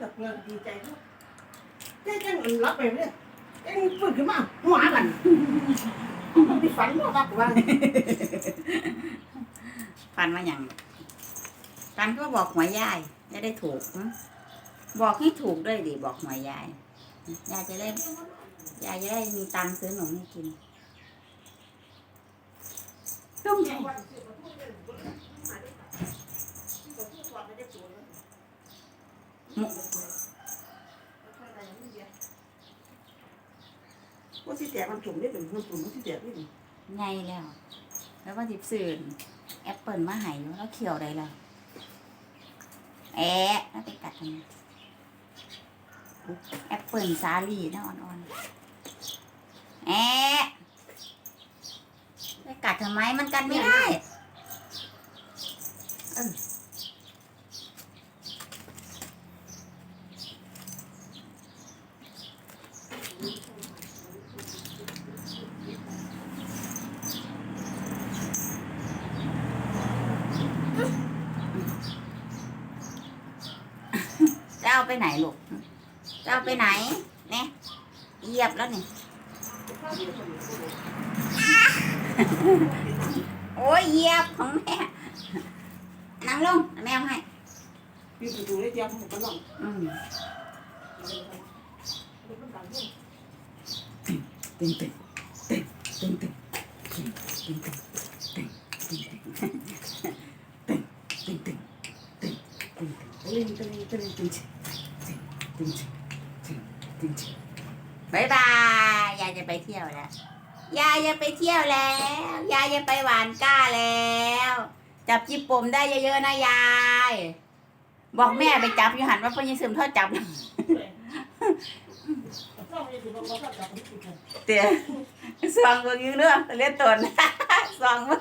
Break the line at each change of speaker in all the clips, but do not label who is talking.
แบบเงินดีใจด้วยใจจังรับไปเลยจังฟื้นขึ้นมาหัวกันมีฝันว่ารักว่า
ฟันมาอย่างฟันก็บอกหัวยายจะได้ถูก บอกให้ถูกด้วยดิบอกหัวยายยายจะได้ยายจะได้มีตังค์ซื้อขนมให้กินต้องใช่
ว่าสิแตกมันจุ่มได้เป็นมันจุ่มว่าสิแตกนี่
ไงแล้ว แล้วก็จิบสื่นแอปเปิลมาใหายแล้วเขียวได้แล้วแอะแล้วไปกัดทำไมแอปเปิลสาลีนะอ่อนๆแอะไปกัดทำไมมันกันไม่ได้เออ เอาไปไหนลูกจะเอาไปไหนเนี่ยเหยียบแล้วนี่โอ้ยเหยียบของแม่นั่งลงแม่เอาให้
พี่ไปดูได้เตรียมผมก็ลอง
อืมตึงตึงตึงตึงตึงตึงตึงตึงตึงตึงตึงตึงตึงตึงตึงตึง
ลิงตึงตึงตึง
ตึงตึงตึงตึง บายบาย ยายจะไปเที่ยวแล้ว ยายจะไปเที่ยวแล้ว ยายจะไปหวานก้าแล้ว จับจิบปมได้เยอะๆนะยาย บอกแม่ไปจับยูหันว่าพ่อยังซึมทอดจับเตี๋ยซองเบิ่งยืนเรื่องเล่นตนซองเบิ่ง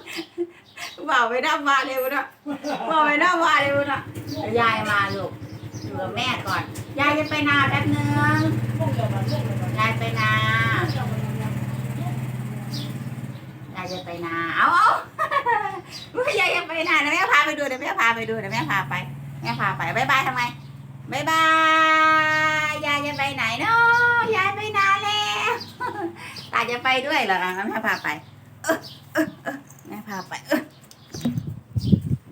บ่าวไปน้ำมาเร็วนะบ่าวไปน้ำมาเร็วนะยายมาลูก อยู่กับแม่ก่อน ยายจะไปนาแป๊บนึงยายไปนายายจะไปนา เอาเอายายจะไปนาเดี๋ยวแม่พาไปดูเดี๋ยวแม่พาไปดูเดี๋ยวแม่พาไป แม่พาไปบายบายทำไมบายบาย ยายจะไปไหนเนาะยายไปนาแล้วตาจะไปด้วยเหรออะแม่พาไป เออเออแม่พาไป เออ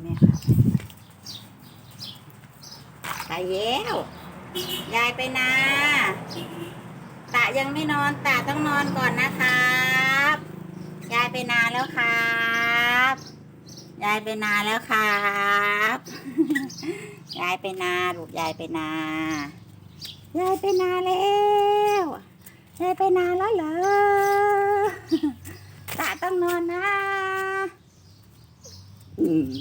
แม่พาไป ไปแล้วยายไปนาตายังไม่นอนตาต้องนอนก่อนนะครับยายไปนาแล้วครับยายไปนาแล้วครับยายไปนาลูกยายไปนายายไปนาแล้วยายไปนาแล้วเหรอตาต้องนอนนะ อืม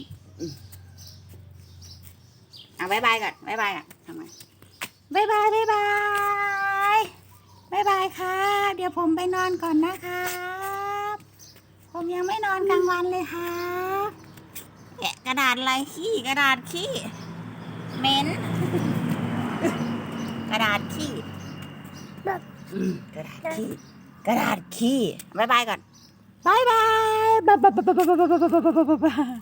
บายบายก่อนบายบายก่อนทำไมบายบายบายบายบายบายค่ะ เดี๋ยวผมไปนอนก่อนนะครับ ผมยังไม่นอนกลางวันเลยครับแกะกระดาษอะไรขี้กระดาษขี้เหม็นกระดาษขี้กระดาษขี้กระดาษขี้บายบายก่อนบายบายบายบายบายบาย